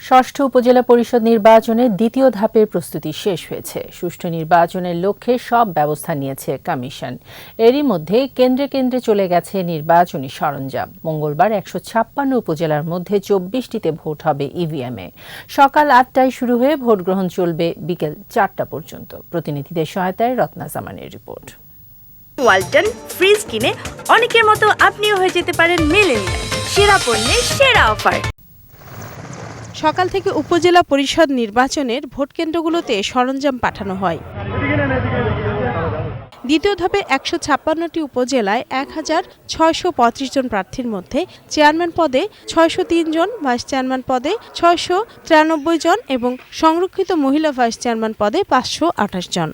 ষষ্ঠ উপজেলা পরিষদ নির্বাচনে দ্বিতীয় ধাপের প্রস্তুতি শেষ হয়েছে। সুষ্ঠু নির্বাচনের লক্ষ্যে সব ব্যবস্থা নিয়েছে কমিশন। এরই মধ্যে কেন্দ্রে কেন্দ্রে চলে গেছে নির্বাচনী সরঞ্জাম। মঙ্গলবার একশো ছাপ্পান্ন উপজেলার মধ্যে চব্বিশটিতে ভোট হবে ইভিএমে সকাল আটটায় শুরু হয়ে ভোট গ্রহণ চলবে বিকেল চারটা পর্যন্ত। প্রতিনিধিদের সহায়তায় রত্না জামানের রিপোর্ট। ওয়ালটন ফ্রিজ কিনে অনেকের মতো আপনিও হয়ে যেতে পারেন মেলেনিয়া সেরা পণ্যের সেরা অফার। সকাল থেকে উপজেলা পরিষদ নির্বাচনের ভোট কেন্দ্রগুলোতে সরঞ্জাম পাঠানো হয়। দ্বিতীয় ধাপে একশো ছাপ্পান্নটি উপজেলায় এক হাজার ছয়শো পঁয়ত্রিশ জন প্রার্থীর মধ্যে চেয়ারম্যান পদে ছয়শো তিন জন, ভাইস চেয়ারম্যান পদে ছয়শো তিরানব্বই জন এবং সংরক্ষিত মহিলা ভাইস চেয়ারম্যান পদে পাঁচশো আঠাশ জন।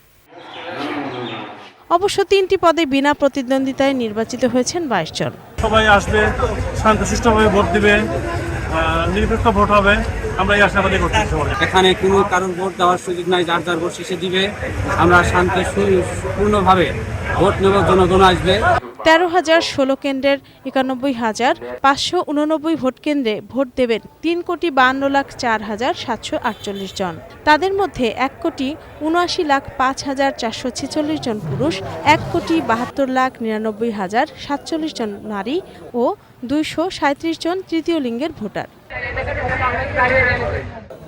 অবশ্য তিনটি পদে বিনা প্রতিদ্বন্দ্বিতায় নির্বাচিত হয়েছেন বাইশ জন। সবাই আসবে শান্তশিষ্টভাবে ভোট দিবে। নিরপেক্ষ ভোট হবে। আমরা এই আশাবাদী করতে এখানে কোনো কারণ ভোট দেওয়ার সুযোগ নাই, যার যার ভোট শেষে দিবে। আমরা শান্তি পূর্ণভাবে ভোট নেব, জনগণ আসবে। তেরো হাজার ষোলো কেন্দ্রের একানব্বই হাজার পাঁচশো উননব্বই ভোট কেন্দ্রে ভোট দেবেন তিন কোটি বান্ন লাখ চার হাজার সাতশো আটচল্লিশ জন। তাদের মধ্যে এক কোটি উনআশি লাখ পাঁচ হাজার চারশো ছেচল্লিশ জন পুরুষ, এক কোটি বাহাত্তর লাখ নিরানব্বই হাজার সাতচল্লিশ জন নারী ও দুইশো সাঁত্রিশ জন তৃতীয় লিঙ্গের ভোটার।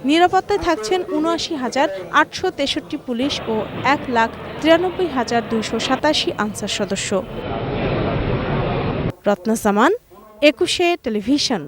নিরাপত্তায় থাকছেন উনআশি হাজার আটশো তেষট্টি পুলিশ ও এক লাখ তিরানব্বই হাজার দুইশো সাতাশি আনসার সদস্য। রত্না সামান একুশে টেলিভিশন।